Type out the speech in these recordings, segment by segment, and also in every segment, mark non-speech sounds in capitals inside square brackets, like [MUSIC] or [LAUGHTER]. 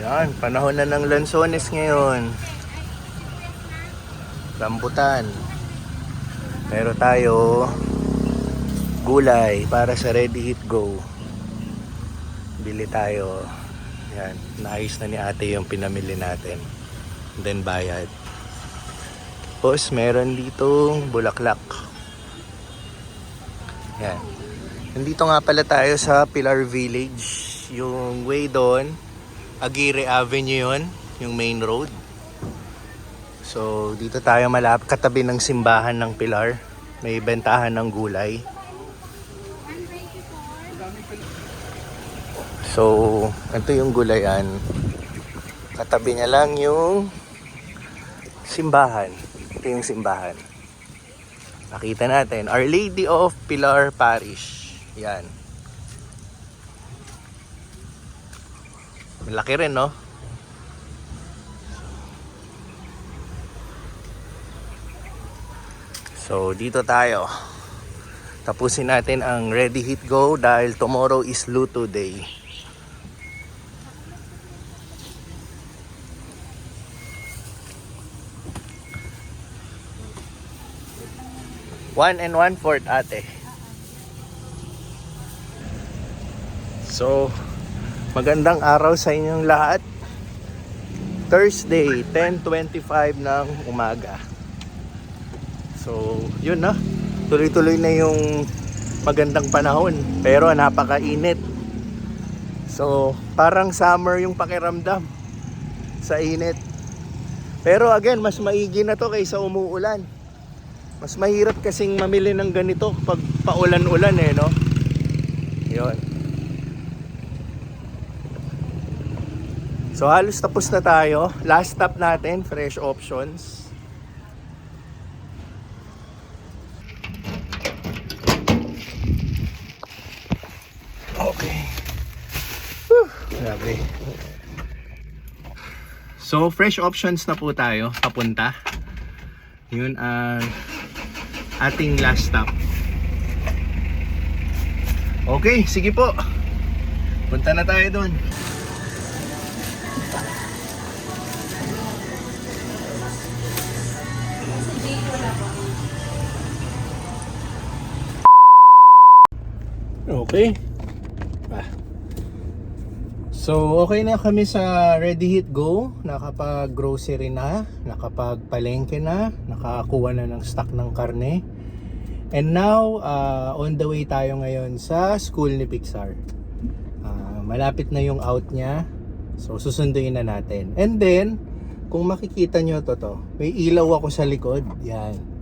Yan, panahon na ng lansones ngayon. Rambutan. Meron tayo gulay para sa ready hit go. Bili tayo. Yan, naayos na ni ate yung pinamili natin. Then bayad. Tapos meron dito bulaklak. Yan. Nandito nga pala tayo sa Pilar Village. Yung way doon, Aguirre Avenue yun, yung main road. So, dito tayo malapit katabi ng simbahan ng Pilar. May bentahan ng gulay. So, ito yung gulayan. Katabi niya lang yung simbahan. Ito yung simbahan. Nakita natin, Our Lady of Pilar Parish. Yan. Malaki rin, no? So, dito tayo. Tapusin natin ang Ready Hit Go dahil tomorrow is Luto Day. One and one fourth ate. So, magandang araw sa inyong lahat. Thursday, 10.25 ng umaga. So, yun na. Tuloy-tuloy na yung magandang panahon. Pero napakainit. So, parang summer yung pakiramdam sa init. Pero again, mas maigi na to kaysa umuulan. Mas mahirap kasing mamili ng ganito pag paulan-ulan eh, no? Yun. So halos tapos na tayo. Last stop natin, fresh options. Okay. Whew, grabe. So fresh options na po tayo papunta. Yun ang ating last stop. Okay, sige po. Punta na tayo doon. Okay. Ah. So, okay na kami sa Ready Hit Go. Nakapag-grocery na, nakapag-palengke na, nakakuha na ng stock ng karne. And now, uh, on the way tayo ngayon sa school ni Pixar. Ah, malapit na yung out niya. So, susunduin na natin. And then, kung makikita nyo to to, may ilaw ako sa likod. Yan.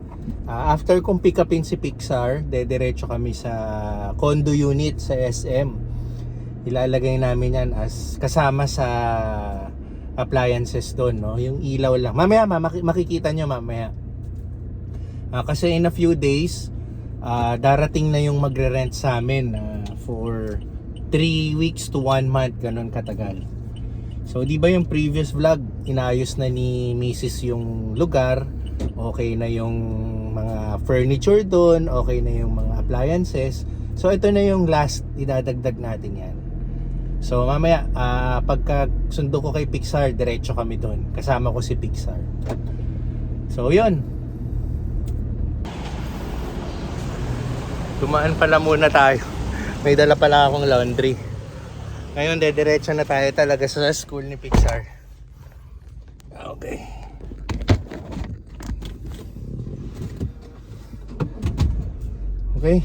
Ah, after kong pick upin si Pixar, dediretso kami sa condo unit sa SM. Ilalagay namin yan as kasama sa appliances doon, no? Yung ilaw lang. Mamaya, ma, maki- makikita nyo mamaya. Ah, kasi in a few days, ah, darating na yung magre-rent sa amin ah, for 3 weeks to 1 month, ganun katagal. So, di ba yung previous vlog, inayos na ni Mrs. yung lugar, okay na yung mga furniture doon, okay na yung mga appliances. So, ito na yung last, idadagdag natin yan. So, mamaya, ah, pagka sundo ko kay Pixar, diretso kami doon. Kasama ko si Pixar. So, yun. Tumaan pala muna tayo. May dala pala akong laundry. Ngayon, dediretso na tayo talaga sa school ni Pixar. Okay. Okay.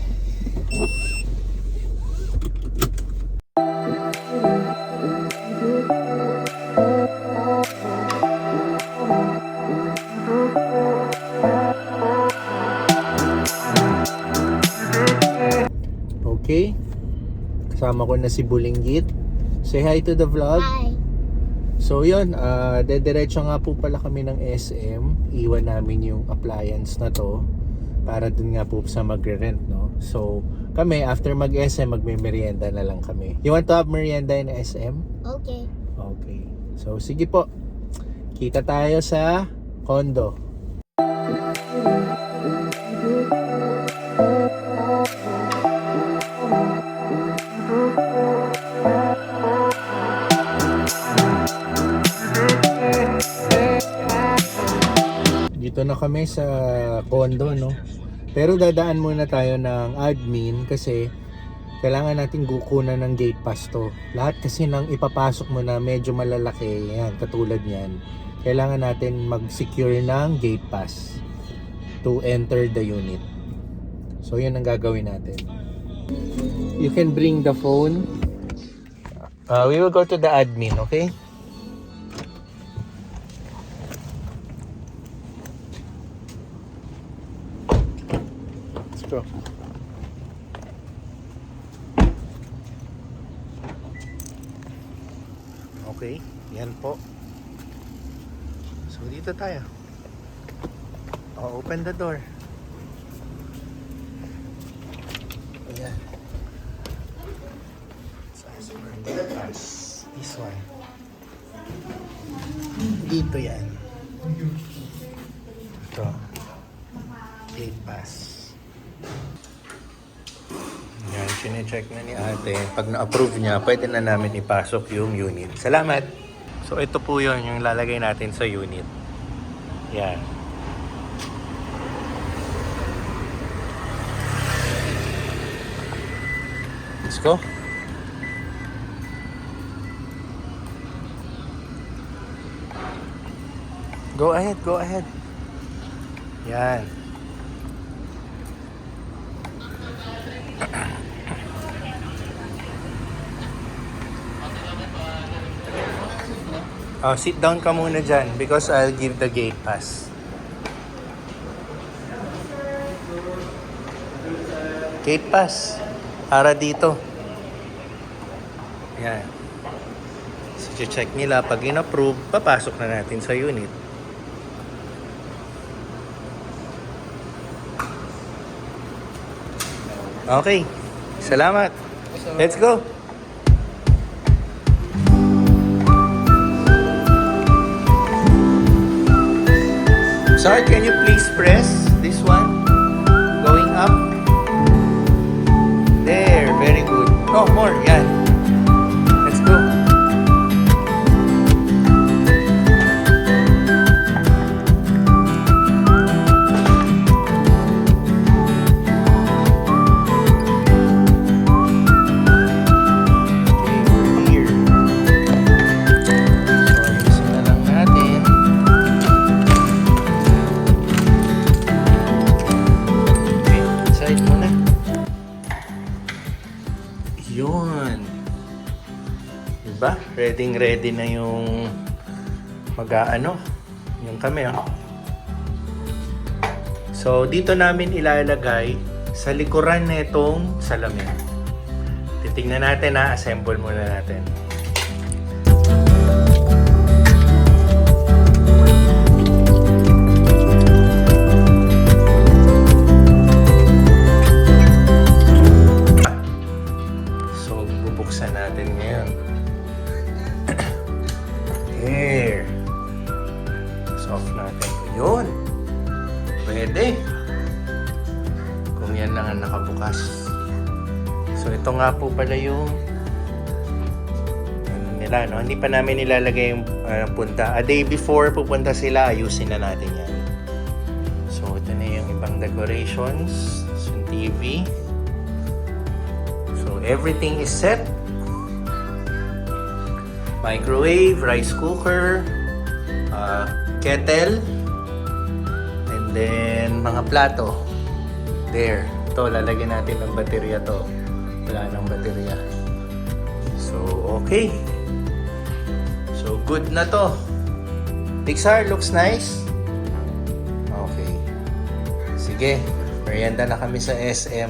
Okay. Kasama ko na si Bulinggit. Say hi to the vlog. Hi. So yun, uh, dediretso nga po pala kami ng SM. Iwan namin yung appliance na to para dun nga po sa magre-rent, no? So, kami, after mag-SM, magme-merienda na lang kami. You want to have merienda in SM? Okay. Okay. So, sige po. Kita tayo sa condo. Na kami sa condo, no? Pero dadaan muna tayo ng admin kasi kailangan natin kukunan ng gate pass to. Lahat kasi nang ipapasok mo na medyo malalaki, yan, katulad niyan. Kailangan natin mag-secure ng gate pass to enter the unit. So, yun ang gagawin natin. You can bring the phone. Uh, we will go to the admin, okay? Okay, yan po. So dito tayo. Oh, open the door. Ayan. As for this one. Dito yan. Ito. Gate pass. Yan, chinecheck na ni ate. Pag na-approve niya, pwede na namin ipasok yung unit. Salamat! So, ito po yun, yung lalagay natin sa unit. Yan. Let's go. Go ahead, go ahead. Yan. Oh, sit down ka muna dyan because I'll give the gate pass. Gate pass. Para dito. Yan. So, check nila. Pag in-approve, papasok na natin sa unit. Okay. Salamat. Let's go. Sir, can you please press Ready ready na yung mag-aano. Yung kami, oh. So, dito namin ilalagay sa likuran nitong salamin. Titingnan natin na, assemble muna natin. Nga po pala yung ano nila, no? Hindi pa namin nilalagay yung ah, punta. A day before pupunta sila, ayusin na natin yan. So, ito na yung ibang decorations. Yung TV. So everything is set. Microwave, rice cooker, uh, kettle, and then mga plato. There. Ito, lalagyan natin ng baterya to. Wala ng baterya. So, okay. So, good na to. Pixar, looks nice. Okay. Sige, merienda na kami sa SM.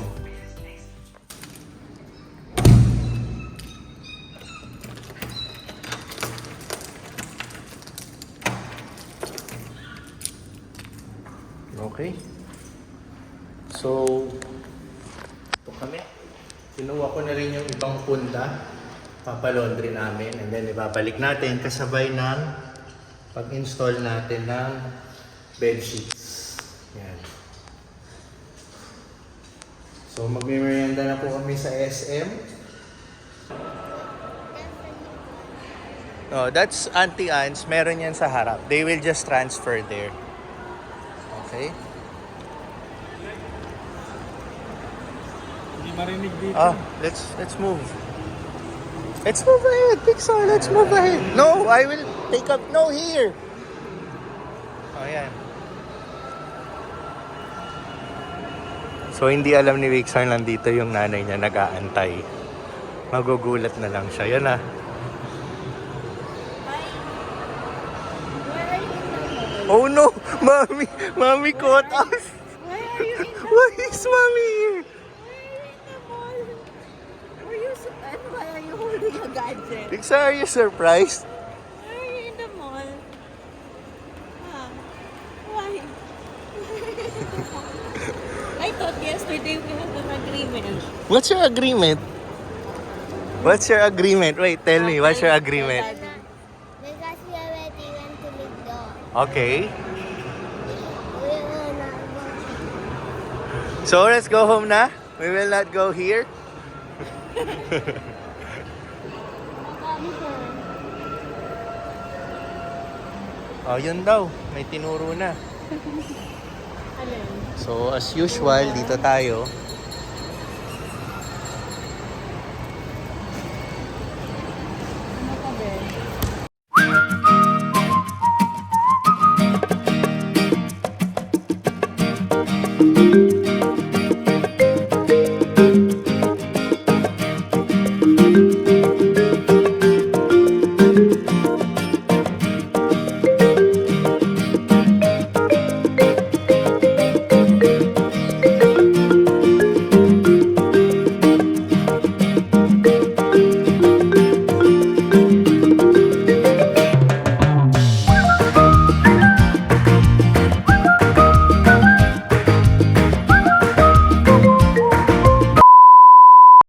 Okay. So, ito kami. Kinuha ko na rin yung ibang punda. Papalondry namin. And then, ibabalik natin kasabay ng pag-install natin ng bed sheets. Yan. So, magme-merienda na po kami sa SM. Oh, that's Auntie Anne's. Meron yan sa harap. They will just transfer there. Okay. Marinig dito. Ah, let's let's move. Let's move ahead, Pixar. Let's move ahead. No, I will take up. No, here. Oh, yan. So, hindi alam ni Pixar nandito yung nanay niya nag-aantay. Magugulat na lang siya. Yan ah. Oh no! [LAUGHS] Mommy! Mommy caught us! Why is mommy you gadget? Pixar, are you surprised? Why are you in the mall? Huh? [LAUGHS] Why? I thought yesterday we had an agreement. What's your agreement? What's your agreement? Wait, tell me, what's your agreement? Because we already went to Lido. Okay. We will not go. So let's go home na. We will not go here. [LAUGHS] oh, yun daw. May tinuro na. [LAUGHS] So, as usual, dito tayo.